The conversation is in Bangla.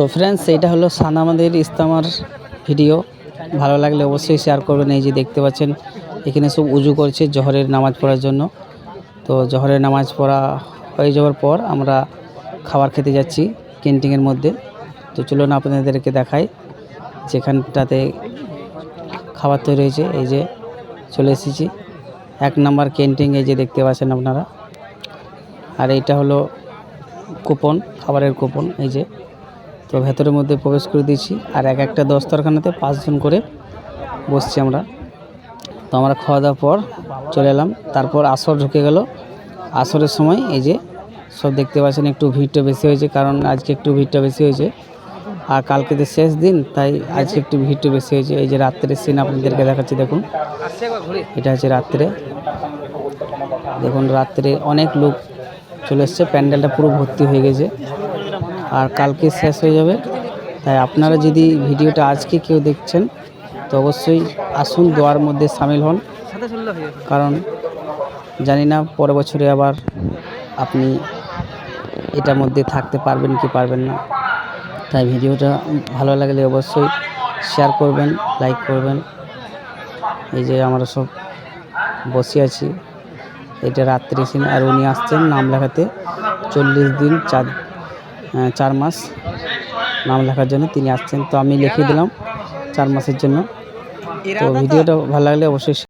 তো ফ্রেন্ডস এইটা হলো সানামাদের ইস্তামার ভিডিও ভালো লাগলে অবশ্যই শেয়ার করবেন, এই যে দেখতে পাচ্ছেন, এখানে সব উজু করছে জহরের নামাজ পড়ার জন্য। তো জহরের নামাজ পড়া হয়ে যাওয়ার পর আমরা খাবার খেতে যাচ্ছি ক্যান্টিনের মধ্যে। তো চলুন আপনাদেরকে দেখাই, যেখানটাতে খাবার তৈরি হয়েছে। এই যে চলে এসেছি, এক নম্বর ক্যান্টিন এই যে দেখতে পাচ্ছেন আপনারা। আর এইটা হলো কুপন খাবারের কুপন এই যে। তো ভেতরের মধ্যে প্রবেশ করে দিয়েছি। আর এক একটা দস্তরখানাতে পাঁচজন করে বসছি আমরা। তো আমরা খাওয়া দাওয়ার পর চলে এলাম। তারপর আসর ঢুকে গেল। আসরের সময় এই যে সব দেখতে পাচ্ছেন, একটু ভিড়টা বেশি হয়েছে কারণ আজকে একটু ভিড়টা বেশি হয়েছে। আর কালকে তো শেষ দিন, তাই আজকে একটু ভিড়টা বেশি হয়েছে। এই যে রাত্রের সিন আপনাদেরকে দেখাচ্ছি, দেখুন। এটা হচ্ছে রাত্রে। দেখুন, রাত্রে অনেক লোক চলে এসছে। প্যান্ডেলটা পুরো ভর্তি হয়ে গেছে। আর কালকে শেষ হয়ে যাবে। তাই আপনারা যদি ভিডিওটা আজকে কেউ দেখছেন, তো অবশ্যই আসুন, দোয়ার মধ্যে সামিল হন। কারণ জানি না পরের বছরে আবার আপনি এটার মধ্যে থাকতে পারবেন কি পারবেন না। তাই ভিডিওটা ভালো লাগলে অবশ্যই শেয়ার করবেন লাইক করবেন। এই যে আমরা সব বসে আছি। এটা রাত্রি সিন, আর উনি আসছেন নাম লেখাতে। চল্লিশ দিন চার চার মাস নাম লেখার জন্য তিনি আসছেন। তো আমি লিখে দিলাম চার মাসের জন্য। তো ভিডিওটা ভালো লাগলে অবশ্যই